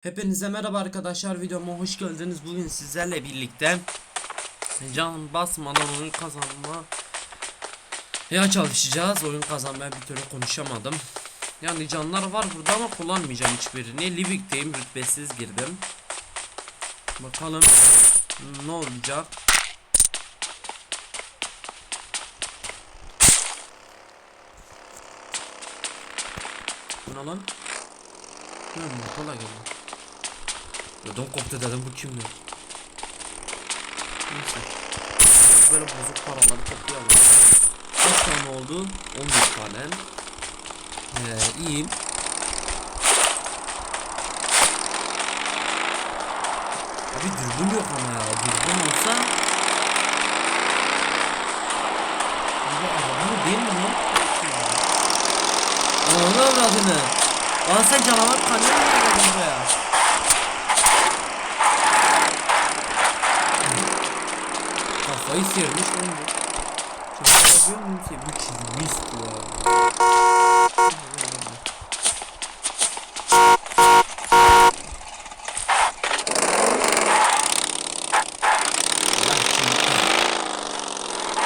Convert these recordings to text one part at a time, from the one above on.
Hepinize merhaba arkadaşlar videoma hoş geldiniz. Bugün sizlerle birlikte can basmadan oyun kazanma ya çalışacağız. Oyun kazanmaya bir türlü konuşamadım. Yani canlar var burada ama kullanmayacağım hiçbirini. Livik'teyim rütbesiz girdim. Bakalım ne olacak. Bu ne lan? Hmm, kolay geldi. Ödüm koptu dedim bu kim ya? Neyse. Böyle bozuk paraları toplayalım. Kaç tane oldu? 11 tane. Ee, iyiyim. Abi dürbün yok ama ya. Dürbün olsa... Bu araba değil mi lan? Ananı avradını. Lan sen canavar kanyon mu geldin buraya? Kafayı sevmiş bu. Çocuklar görmüyor musun? Bu çizmiş bu.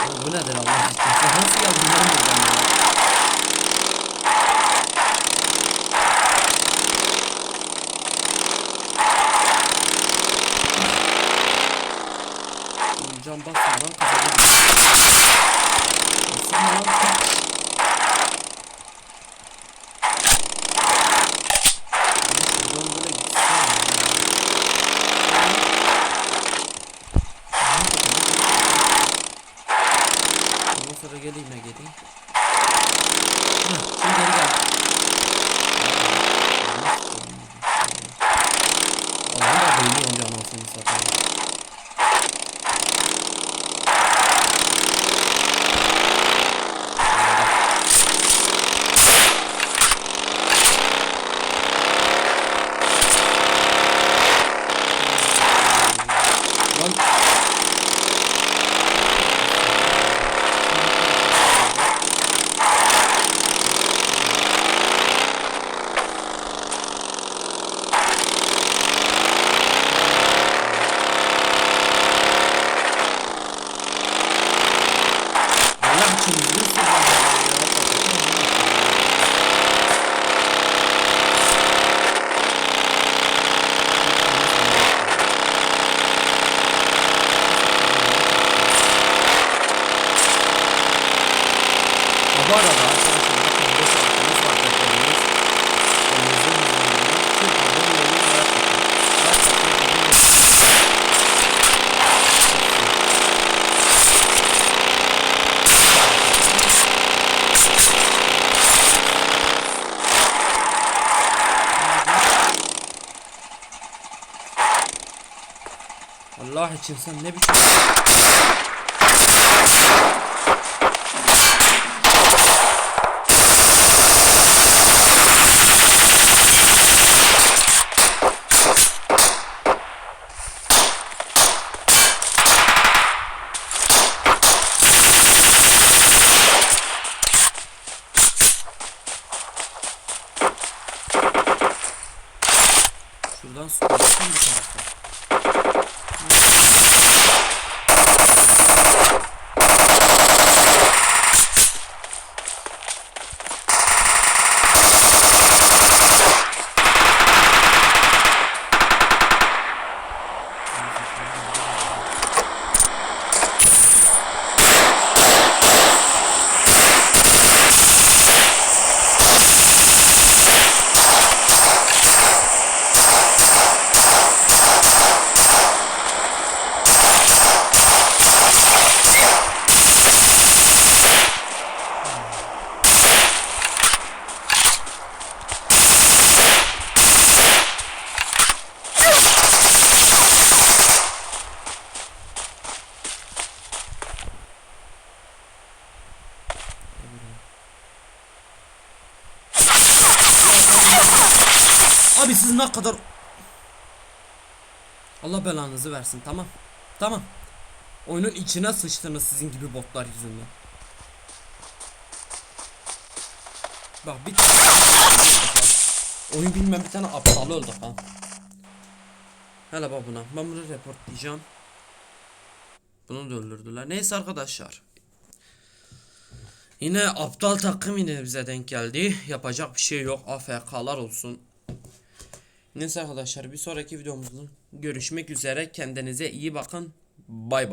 Oğlum Bu nedir Allah aşkına? Nasıl geldin lan buradan ya? Can basmadan kazanabiliriz. Baksana lan. Şuradan böyle gitsin ya. Ondan sonra geleyim ne geleyim. Heh, şimdi geri gel. Allah'ım da beyni önce anasını satayım. Lan Allah için yürüsün ya. Ha, Bu arada arkadaşlar bakın bu şarkımız var depremimiz. Denizin üzerinde Türk adamı yolu olarak bakın. Gerçekten bizim Allah için sen ne biçim Şuradan su koysam bu tarafta. Abi siz ne kadar Allah belanızı versin tamam. Tamam. Oyunun içine sıçtınız sizin gibi botlar yüzünden. Bak bir Oyun bilmem bir tane aptal öldü ha. Hele bak buna. Ben bunu reportlayacağım. Bunu da öldürdüler. Neyse arkadaşlar. Yine aptal takım yine bize denk geldi. Yapacak bir şey yok. AFK'lar olsun. Neyse arkadaşlar bir sonraki videomuzda görüşmek üzere. Kendinize iyi bakın. Bay bay.